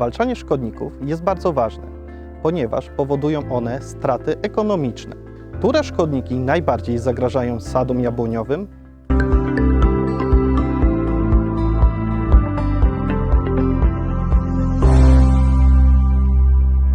Zwalczanie szkodników jest bardzo ważne, ponieważ powodują one straty ekonomiczne. Które szkodniki najbardziej zagrażają sadom jabłoniowym?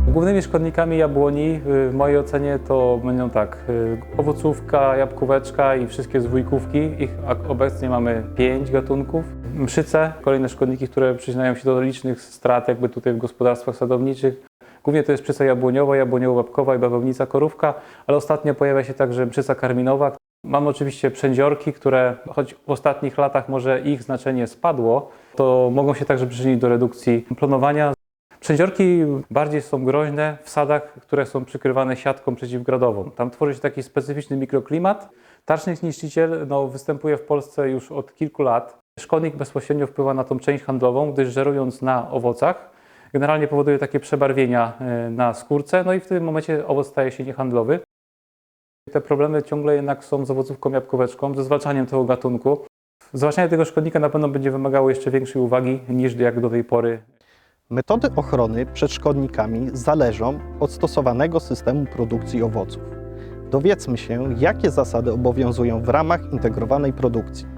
Głównymi szkodnikami jabłoni y, w mojej ocenie to będą tak y, owocówka, jabłkóweczka i wszystkie zwójkówki. Ich obecnie mamy pięć gatunków. Mszyce, kolejne szkodniki, które przyczyniają się do licznych strat jakby tutaj w gospodarstwach sadowniczych. Głównie to jest mszyca jabłoniowa, jabłoniowo-babkowa i bawownica korówka, ale ostatnio pojawia się także mszyca karminowa. Mamy oczywiście przędziorki, które choć w ostatnich latach może ich znaczenie spadło, to mogą się także przyczynić do redukcji planowania. Przędziorki bardziej są groźne w sadach, które są przykrywane siatką przeciwgradową. Tam tworzy się taki specyficzny mikroklimat. Tarcznik niszczyciel no, występuje w Polsce już od kilku lat. Szkodnik bezpośrednio wpływa na tą część handlową, gdyż żerując na owocach, generalnie powoduje takie przebarwienia e, na skórce, no i w tym momencie owoc staje się niehandlowy. Te problemy ciągle jednak są z owocówką jabłkóweczką, ze zwalczaniem tego gatunku. Zwalczanie tego szkodnika na pewno będzie wymagało jeszcze większej uwagi niż jak do tej pory Metody ochrony przed szkodnikami zależą od stosowanego systemu produkcji owoców. Dowiedzmy się, jakie zasady obowiązują w ramach integrowanej produkcji.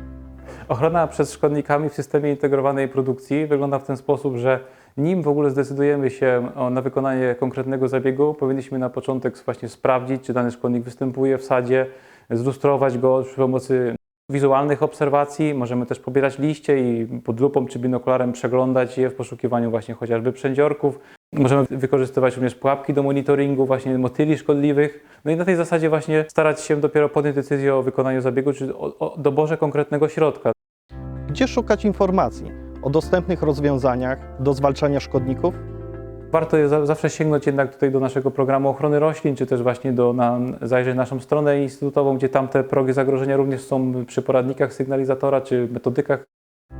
Ochrona przed szkodnikami w systemie integrowanej produkcji wygląda w ten sposób, że nim w ogóle zdecydujemy się na wykonanie konkretnego zabiegu, powinniśmy na początek właśnie sprawdzić, czy dany szkodnik występuje w sadzie, zlustrować go przy pomocy wizualnych obserwacji. Możemy też pobierać liście i pod lupą czy binokularem przeglądać je w poszukiwaniu właśnie chociażby przędziorków. Możemy wykorzystywać również pułapki do monitoringu właśnie motyli szkodliwych. No i na tej zasadzie właśnie starać się dopiero podjąć decyzję o wykonaniu zabiegu, czy o, o doborze konkretnego środka. Gdzie szukać informacji o dostępnych rozwiązaniach do zwalczania szkodników? Warto je za- zawsze sięgnąć jednak tutaj do naszego programu ochrony roślin, czy też właśnie do, na, zajrzeć na naszą stronę instytutową, gdzie tam te progi zagrożenia również są przy poradnikach sygnalizatora czy metodykach.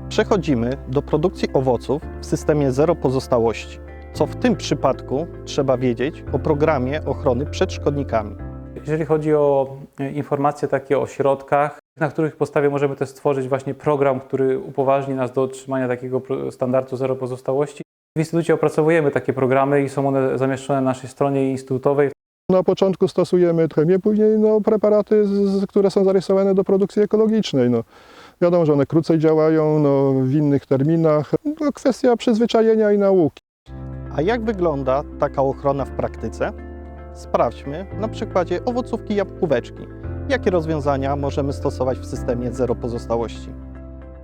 Przechodzimy do produkcji owoców w systemie zero pozostałości. Co w tym przypadku trzeba wiedzieć o programie ochrony przed szkodnikami? Jeżeli chodzi o informacje takie o środkach, na których podstawie możemy też stworzyć właśnie program, który upoważni nas do otrzymania takiego standardu zero pozostałości. W Instytucie opracowujemy takie programy i są one zamieszczone na naszej stronie instytutowej. Na początku stosujemy chemię, później no, preparaty, które są zarysowane do produkcji ekologicznej. No. Wiadomo, że one krócej działają no, w innych terminach. No, kwestia przyzwyczajenia i nauki. A jak wygląda taka ochrona w praktyce? Sprawdźmy na przykładzie owocówki jabłkóweczki. Jakie rozwiązania możemy stosować w systemie zero pozostałości?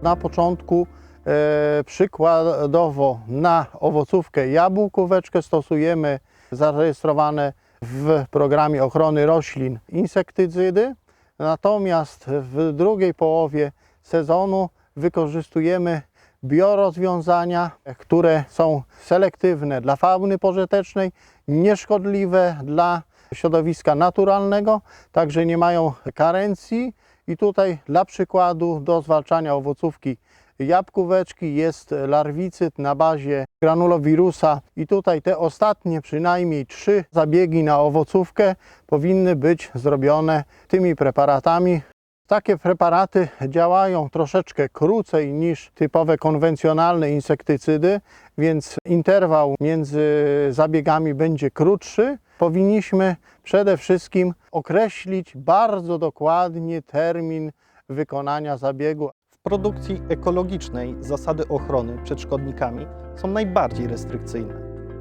Na początku e, przykładowo na owocówkę jabłkóweczkę stosujemy zarejestrowane w programie ochrony roślin insektycydy, natomiast w drugiej połowie sezonu wykorzystujemy biorozwiązania, które są selektywne dla fauny pożytecznej, nieszkodliwe dla środowiska naturalnego, także nie mają karencji i tutaj dla przykładu do zwalczania owocówki jabłkóweczki jest larwicyd na bazie granulowirusa i tutaj te ostatnie przynajmniej trzy zabiegi na owocówkę powinny być zrobione tymi preparatami. Takie preparaty działają troszeczkę krócej niż typowe konwencjonalne insektycydy, więc interwał między zabiegami będzie krótszy. Powinniśmy przede wszystkim określić bardzo dokładnie termin wykonania zabiegu. W produkcji ekologicznej zasady ochrony przed szkodnikami są najbardziej restrykcyjne.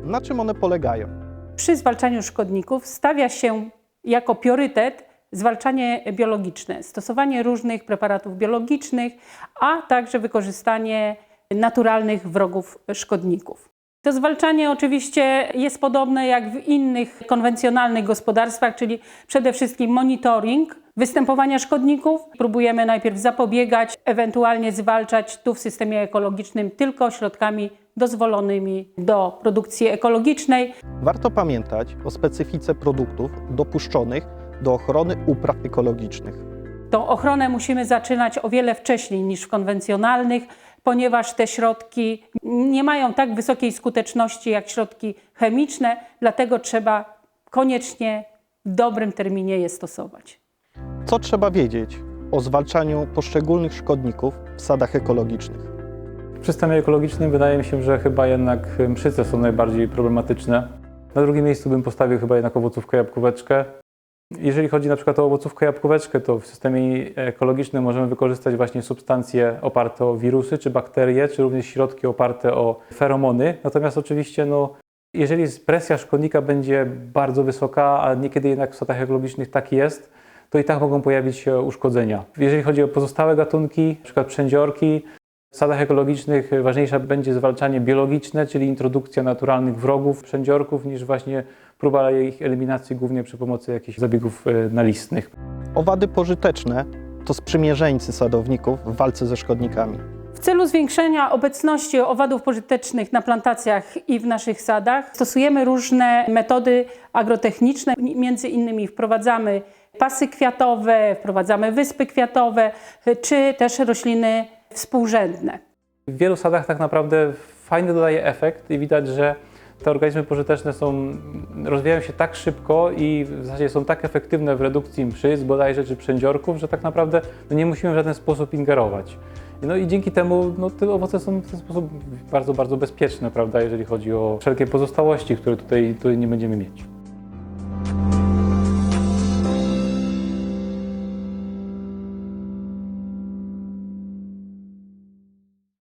Na czym one polegają? Przy zwalczaniu szkodników stawia się jako priorytet zwalczanie biologiczne, stosowanie różnych preparatów biologicznych, a także wykorzystanie naturalnych wrogów szkodników. To zwalczanie oczywiście jest podobne jak w innych konwencjonalnych gospodarstwach, czyli przede wszystkim monitoring występowania szkodników. Próbujemy najpierw zapobiegać, ewentualnie zwalczać tu w systemie ekologicznym tylko środkami dozwolonymi do produkcji ekologicznej. Warto pamiętać o specyfice produktów dopuszczonych do ochrony upraw ekologicznych. Tą ochronę musimy zaczynać o wiele wcześniej niż w konwencjonalnych, ponieważ te środki nie mają tak wysokiej skuteczności jak środki chemiczne, dlatego trzeba koniecznie w dobrym terminie je stosować. Co trzeba wiedzieć o zwalczaniu poszczególnych szkodników w sadach ekologicznych? W systemie ekologicznym wydaje mi się, że chyba jednak mszyce są najbardziej problematyczne. Na drugim miejscu bym postawił chyba jednak owocówkę jabłkóweczkę. Jeżeli chodzi na przykład o owocówkę jabłkóweczkę, to w systemie ekologicznym możemy wykorzystać właśnie substancje oparte o wirusy czy bakterie, czy również środki oparte o feromony. Natomiast oczywiście no, jeżeli presja szkodnika będzie bardzo wysoka, a niekiedy jednak w sadach ekologicznych tak jest, to i tak mogą pojawić się uszkodzenia. Jeżeli chodzi o pozostałe gatunki, np. przędziorki, w sadach ekologicznych ważniejsze będzie zwalczanie biologiczne, czyli introdukcja naturalnych wrogów przędziorków, niż właśnie próba ich eliminacji głównie przy pomocy jakichś zabiegów e, nalistnych. Owady pożyteczne to sprzymierzeńcy sadowników w walce ze szkodnikami. W celu zwiększenia obecności owadów pożytecznych na plantacjach i w naszych sadach stosujemy różne metody agrotechniczne. Między innymi wprowadzamy pasy kwiatowe, wprowadzamy wyspy kwiatowe, czy też rośliny współrzędne. W wielu sadach tak naprawdę fajny dodaje efekt i widać, że te organizmy pożyteczne są, rozwijają się tak szybko i w zasadzie są tak efektywne w redukcji mszyc bodajże czy przędziorków, że tak naprawdę no nie musimy w żaden sposób ingerować. No i dzięki temu no, te owoce są w ten sposób bardzo, bardzo bezpieczne, prawda, jeżeli chodzi o wszelkie pozostałości, które tutaj, tutaj nie będziemy mieć.